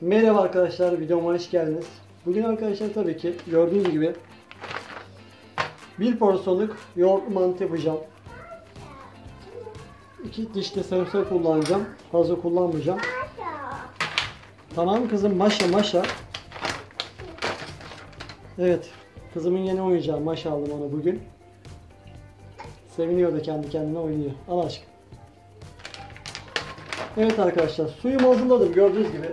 Merhaba arkadaşlar, videoma hoş geldiniz. Bugün arkadaşlar tabii ki gördüğünüz gibi bir porsiyonluk yoğurtlu mantı yapacağım. İki dişli sarımsak kullanacağım. Fazla kullanmayacağım. Tamam kızım maşa maşa. Evet, kızımın yeni oyuncağı maşa aldım ona bugün. Seviniyor da kendi kendine oynuyor. Al aşkım. Evet arkadaşlar, suyumu hazırladım gördüğünüz gibi.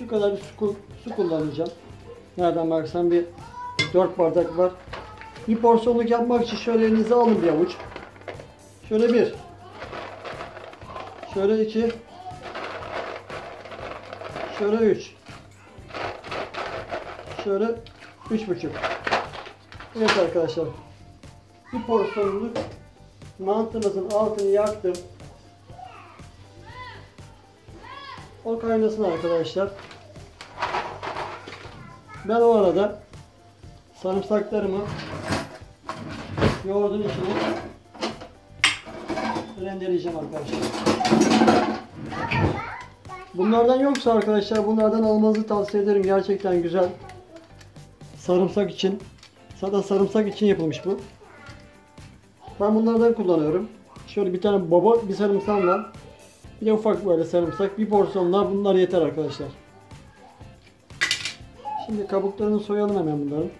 Şu kadar bir su, su kullanacağım. Nereden baksan bir 4 bardak var. Bir porsiyonluk yapmak için şöyle elinize alın bir avuç. Şöyle bir. Şöyle iki. Şöyle üç. Şöyle üç buçuk. Evet arkadaşlar. Bir porsiyonluk mantımızın altını yaktım. O kaynasın arkadaşlar. Ben o arada sarımsaklarımı yoğurdun içine rendeleyeceğim arkadaşlar. Bunlardan yoksa arkadaşlar bunlardan almanızı tavsiye ederim. Gerçekten güzel. Sarımsak için. Zaten sarımsak için yapılmış bu. Ben bunlardan kullanıyorum. Şöyle bir tane baba bir sarımsağım var. Bir de ufak böyle sarımsak. Bir porsiyonlar bunlar yeter arkadaşlar. Şimdi kabuklarını soyalım hemen bunların.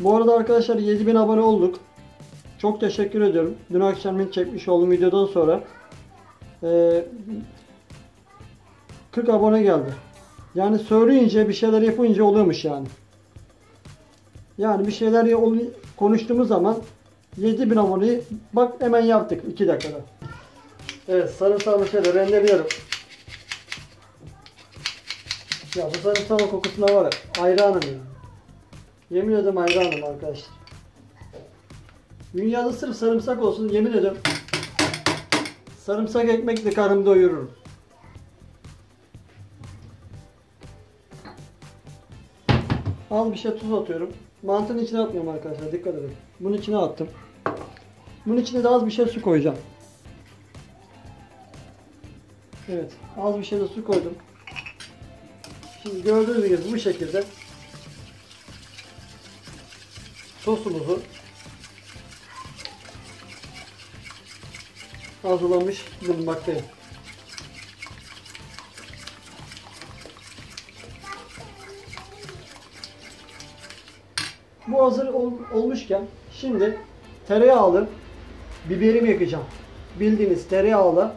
Bu arada arkadaşlar 7000 abone olduk. Çok teşekkür ediyorum. Dün akşam çekmiş olduğum videodan sonra eee, 40 abone geldi. Yani söyleyince bir şeyler yapınca oluyormuş yani. Yani bir şeyler ya- konuştuğumuz zaman 7000 aboneyi bak hemen yaptık 2 dakikada. Evet sarımsağımı şöyle rendeliyorum. Ya bu sarımsağın kokusuna var ya hayranım ya. Yemin ederim hayranım arkadaşlar. Dünyada sırf sarımsak olsun yemin ederim. Sarımsak ekmekle karnımı doyururum. Az bir şey tuz atıyorum. Mantının içine atmıyorum arkadaşlar dikkat edin. Bunun içine attım. Bunun içine de az bir şey su koyacağım. Evet az bir şey de su koydum. Şimdi gördüğünüz gibi bu şekilde sosumuzu hazırlamış bulunmaktayım. Hazır ol- olmuşken şimdi tereyağlı biberimi yakacağım. Bildiğiniz tereyağlı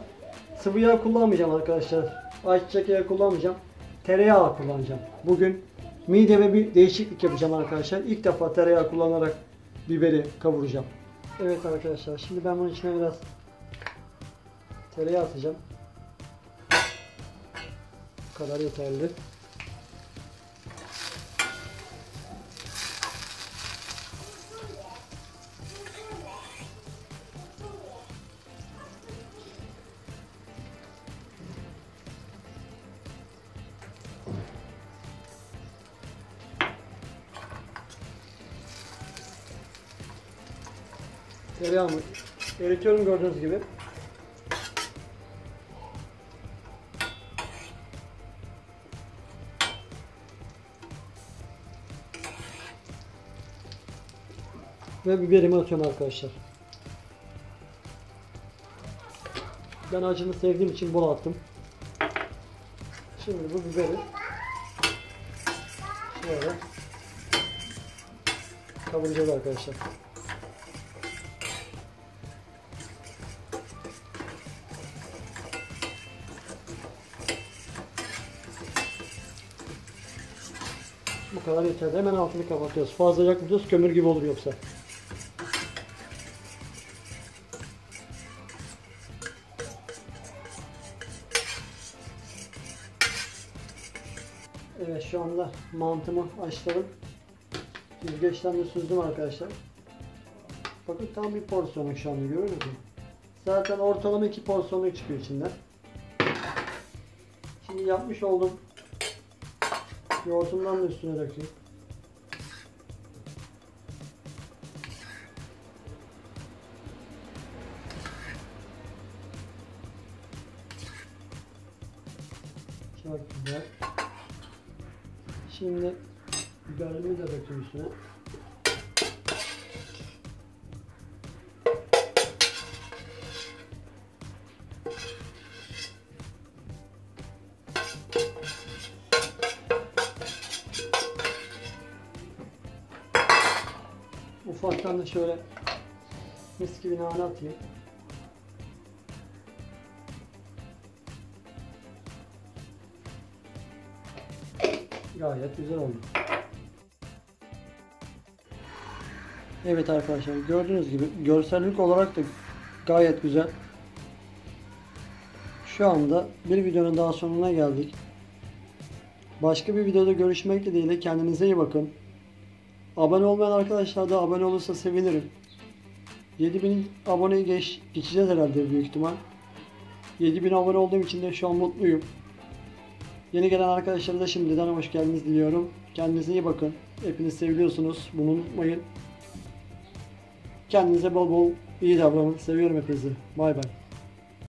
sıvı yağ kullanmayacağım arkadaşlar. Ayçiçek yağı kullanmayacağım. Tereyağı kullanacağım. Bugün mideme bir değişiklik yapacağım arkadaşlar. İlk defa tereyağı kullanarak biberi kavuracağım. Evet arkadaşlar şimdi ben bunun içine biraz tereyağı atacağım. Bu kadar yeterli. Tereyağımı eritiyorum gördüğünüz gibi. Ve biberimi atıyorum arkadaşlar. Ben acını sevdiğim için bol attım. Şimdi bu biberi şöyle kavuracağız arkadaşlar. Bu kadar yeterli. Hemen altını kapatıyoruz. Fazla yakmayacağız. Kömür gibi olur yoksa. Evet şu anda mantımı açtım. Süzgeçten de süzdüm arkadaşlar. Bakın tam bir porsiyonluk şu anda görüyor musunuz? Zaten ortalama iki porsiyonluk çıkıyor içinden. Şimdi yapmış olduğum Yoğurtumdan da üstüne dökeyim. Çok güzel. Şimdi biberimi de dökeyim üstüne. Ufaktan da şöyle mis gibi nane atayım. Gayet güzel oldu. Evet arkadaşlar gördüğünüz gibi görsellik olarak da gayet güzel. Şu anda bir videonun daha sonuna geldik. Başka bir videoda görüşmek dileğiyle kendinize iyi bakın. Abone olmayan arkadaşlar da abone olursa sevinirim. 7000 aboneyi geç, geçeceğiz herhalde büyük ihtimal. 7000 abone olduğum için de şu an mutluyum. Yeni gelen arkadaşlara da şimdiden hoş geldiniz diliyorum. Kendinize iyi bakın. Hepiniz seviliyorsunuz. Bunu unutmayın. Kendinize bol bol iyi davranın. Seviyorum hepinizi. Bay bay.